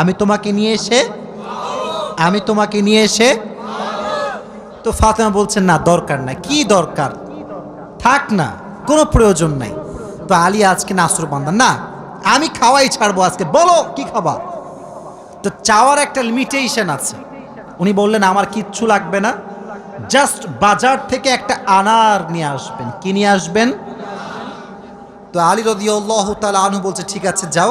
আমি তোমাকে নিয়ে এসে, আমি তোমাকে নিয়ে এসে, তো ফাতেমা বলছেন না, দরকার না কি দরকার? থাক না, কোনো প্রয়োজন নাই। তো আলী আজকে নাসর বান্দা। না, আমি খাওয়াই ছাড়বো আজকে। বলো, কি খাবা? তো চাওয়ার একটা লিমিটেশন আছে। উনি বললেন, আমার কিচ্ছু লাগবে না। জাস্ট বাজার থেকে একটা আনার নিয়ে আসবেন। কি নিয়ে আসবেন? তো আলী রদিউল্লাহ তালা আনু বলছে, ঠিক আছে, যাও।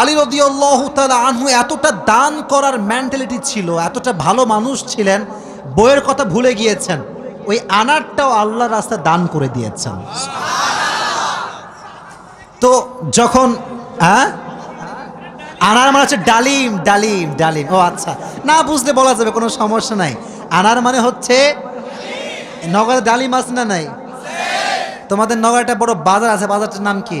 আলী রদিউল্লাহ তালা আনহু এতটা দান করার মেন্টালিটি ছিল, এতটা ভালো মানুষ ছিলেন, বইয়ের কথা ভুলে গিয়েছেন, ওই আনারটাও আল্লাহ রাস্তায় দান করে দিয়েছেন। তো যখন হ্যাঁ? আনার মানে হচ্ছে ডালিম ডালিম ডালিম। ও আচ্ছা না বুঝলে বলা যাবে, কোনো সমস্যা নাই। আনার মানে হচ্ছে, নগরে ডালিম আছে না নাই? তোমাদের নগরে একটা বড় বাজার আছে, বাজারটার নাম কি?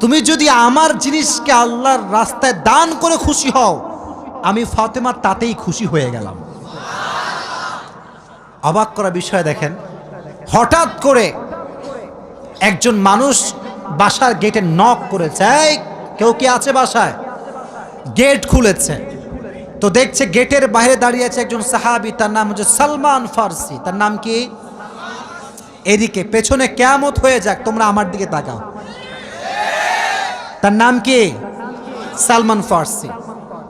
তুমি যদি আমার জিনিসকে আল্লাহর রাস্তায় দান করে খুশি হও, আমি ফাতেমা তাতেই খুশি হয়ে গেলাম। অবাক করা বিষয় দেখেন, হঠাৎ করে একজন মানুষ বাসার গেটে নক করেছে। কেউ কি আছে বাসায়? গেট খুলেছে। তো দেখছে গেটের বাইরে দাঁড়িয়ে আছে একজন সাহাবি, তার নাম হচ্ছে সালমান ফার্সি। তার নাম কি? এদিকে, পেছনে কেয়ামত হয়ে যাক, তোমরা আমার দিকে তাকাও। তার নাম কি? সালমান ফার্সি।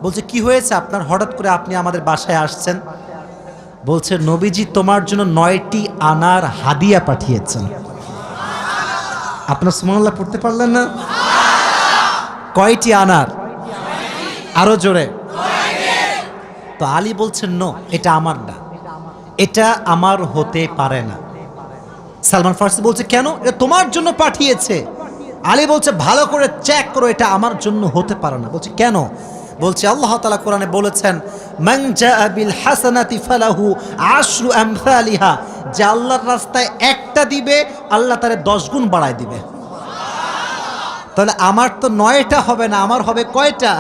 বলছে, কি হয়েছে আপনার? হঠাৎ করে আপনি আমাদের বাসায় আসছেন? বলছে, নবীজি তোমার জন্য নয়টি আনার হাদিয়া পাঠিয়েছেন। আপনার সুমাল্লাহ পড়তে পারলেন না? কয়টি আনার? আরও জোরে। তো আলী বলছেন নো, এটা আমার না। এটা আমার হতে পারে না। সালমান ফার্সি বলছে, কেন? এটা তোমার জন্য পাঠিয়েছে। আলী বলছে, ভালো করে চেক করো, এটা আমার জন্য হতে পারে না। বলছে, কেন? বলছে, আল্লাহ তালা কোরআনে বলেছেন আশরু যে আল্লাহর রাস্তায় একটা দিবে, আল্লাহ তারে দশ গুণ বাড়ায় দিবে। তাহলে আমার তো নয়টা হবে না, আমার হবে কয়টা?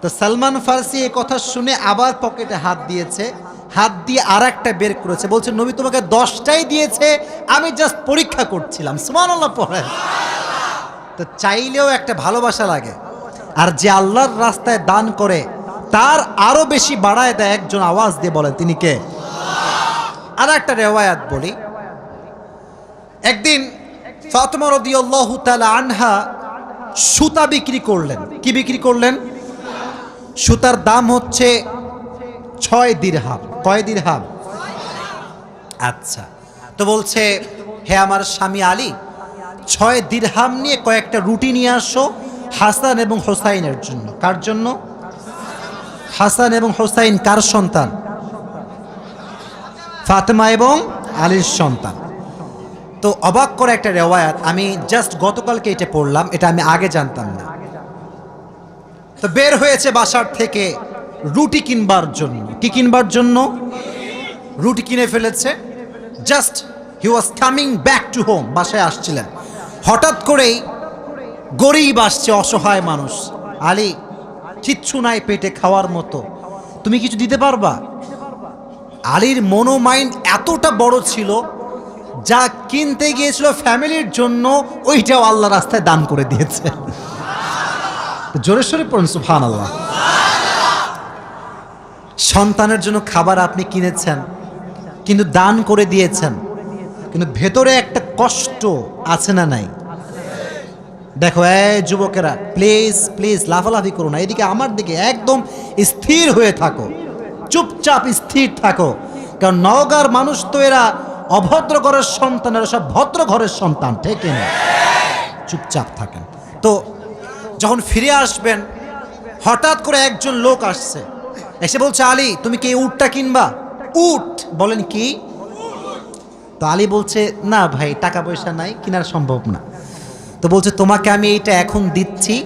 তো সালমান ফার্সি এই কথা শুনে আবার পকেটে হাত দিয়েছে। হাত দিয়ে আর একটা বের করেছে। বলছে, নবী তোমাকে দশটাই দিয়েছে, আমি জাস্ট পরীক্ষা করছিলাম। সুমানাল্লাহ তো চাইলেও একটা ভালোবাসা লাগে। আর যে আল্লাহর রাস্তায় দান করে, তার আরও বেশি বাড়ায় দেয় একজন আওয়াজ দিয়ে বলেন, তিনি কে? আর একটা রেওয়ায়াত বলি। একদিন ফাতেমা আনহা সুতা বিক্রি করলেন। কি বিক্রি করলেন? সুতার দাম হচ্ছে ছয় দিরহাম। কয় দিরহাম? আচ্ছা। তো বলছে, হে আমার স্বামী আলী, ছয় দিরহাম নিয়ে কয়েকটা রুটি নিয়ে আসো হাসান এবং হোসাইনের জন্য। কার জন্য? হাসান এবং হোসাইন কার সন্তান? ফাতেমা এবং আলীর সন্তান। তো অবাক করে একটা রেওয়ায়াত, আমি জাস্ট গতকালকে এটা পড়লাম, এটা আমি আগে জানতাম না। তো বের হয়েছে বাসার থেকে রুটি কিনবার জন্য। কি কিনবার জন্য রুটি কিনে ফেলেছে। Just he was coming back to home বাসায় আসছিলেন। হঠাৎ করেই গরিব আসছে, অসহায় মানুষ। আলী, কিচ্ছু নাই পেটে খাওয়ার মতো। তুমি কিছু দিতে পারবা? আলীর মনো মাইন্ড এতটা বড় ছিল, যা কিনতে গিয়েছিল ফ্যামিলির জন্য, ওইটাও আল্লাহ রাস্তায় দান করে দিয়েছে। জোরে সোরে পড়ুন সুফান আল্লাহ সন্তানের জন্য খাবার আপনি কিনেছেন, কিন্তু দান করে দিয়েছেন, কিন্তু ভেতরে একটা কষ্ট আছে না নাই? দেখো, এই যুবকেরা প্লিজ প্লিজ লাফালাফি করো না। এদিকে আমার দিকে একদম স্থির হয়ে থাকো। চুপচাপ স্থির থাকো। কারণ নওগাঁর মানুষ তো এরা অভদ্র ঘরের সন্তান, এরা সব ভদ্র ঘরের সন্তান, ঠিক না? চুপচাপ থাকেন। তো যখন ফিরে আসবেন, হঠাৎ করে একজন লোক আসছে। এসে বলছে, আলী, তুমি কি উটটা কিনবা? উট? বলেন কি? তো আলী বলছে, না ভাই, টাকা পয়সা নাই, কেনার সম্ভব না। তো বলছে, তোমাকে আমি এইটা এখন দিচ্ছি।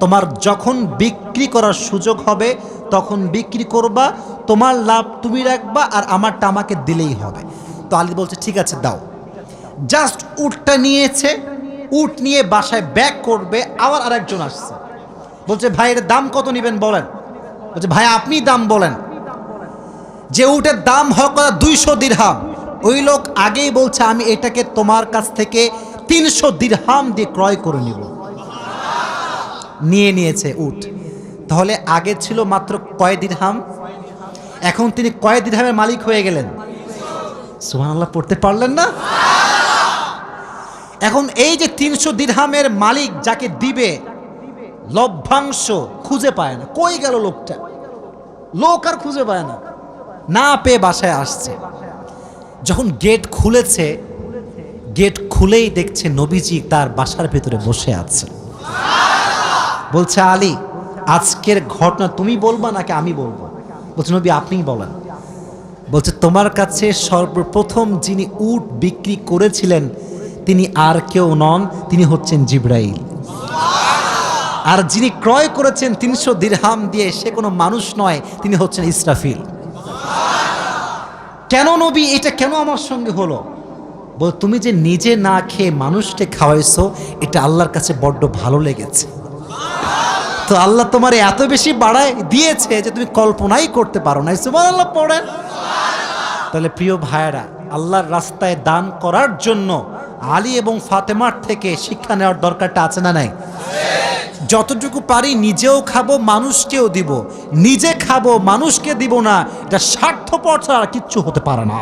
তোমার যখন বিক্রি করার সুযোগ হবে, তখন বিক্রি করবা। তোমার লাভ তুমি রাখবা আর আমারটা আমাকে দিলেই হবে। তো আলী বলছে, ঠিক আছে, দাও। জাস্ট উটটা নিয়েছে। উট নিয়ে বাসায় ব্যাক করবে। আবার আরেকজন আসছে। বলছে, ভাই, এর দাম কত নেবেন বলেন? বলছে, ভাই, আপনি দাম বলেন। যে উটের দাম হোক দুইশো দিরহাম। ওই লোক আগেই বলছে, আমি এটাকে তোমার কাছ থেকে তিনশো দিরহাম দিয়ে ক্রয় করে নিব। নিয়ে নিয়েছে উট। তাহলে আগে ছিল মাত্র কয় দিরহাম? এখন তিনি কয় দিরহামের মালিক হয়ে গেলেন? সুবহানাল্লাহ, পড়তে পারলেন না? এখন এই যে তিনশো দিরহামের মালিক যাকে দিবে লভ্যাংশ খুঁজে পায় না। কই গেল লোকটা? লোক আর খুঁজে পায় না। না পেয়ে বাসায় আসছে। যখন গেট খুলেছে গেট খুলেই দেখছে নবীজি তার বাসার ভেতরে বসে আছে। বলছে, আলী, আজকের ঘটনা তুমি বলবা নাকি আমি বলব? বলছে, নবী, আপনিই বলেন। বলছে, তোমার কাছে সর্বপ্রথম যিনি উট বিক্রি করেছিলেন, তিনি আর কেউ নন, তিনি হচ্ছেন জিব্রাইল। আর যিনি ক্রয় করেছেন তিনশো দিরহাম দিয়ে সে কোনো মানুষ নয়, তিনি হচ্ছেন ইসরাফিল। কেন নবী? এটা কেন আমার সঙ্গে হলো? বল, তুমি যে নিজে না খেয়ে মানুষকে খাওয়াইছো, এটা আল্লাহর কাছে বড্ড ভালো লেগেছে। তো আল্লাহ তোমার এত বেশি বাড়ায় দিয়েছে যে তুমি কল্পনাই করতে পারো না সুমান আল্লাহ পড়েন। তাহলে প্রিয় ভাইয়েরা, আল্লাহর রাস্তায় দান করার জন্য আলী এবং ফাতেমার থেকে শিক্ষা নেওয়ার দরকারটা আছে না নাই? যতটুকু পারি নিজেও খাব, মানুষকেও দিব। নিজে খাব, মানুষকে দিব না, এটা স্বার্থপর ছাড়া কিচ্ছু হতে পারে না।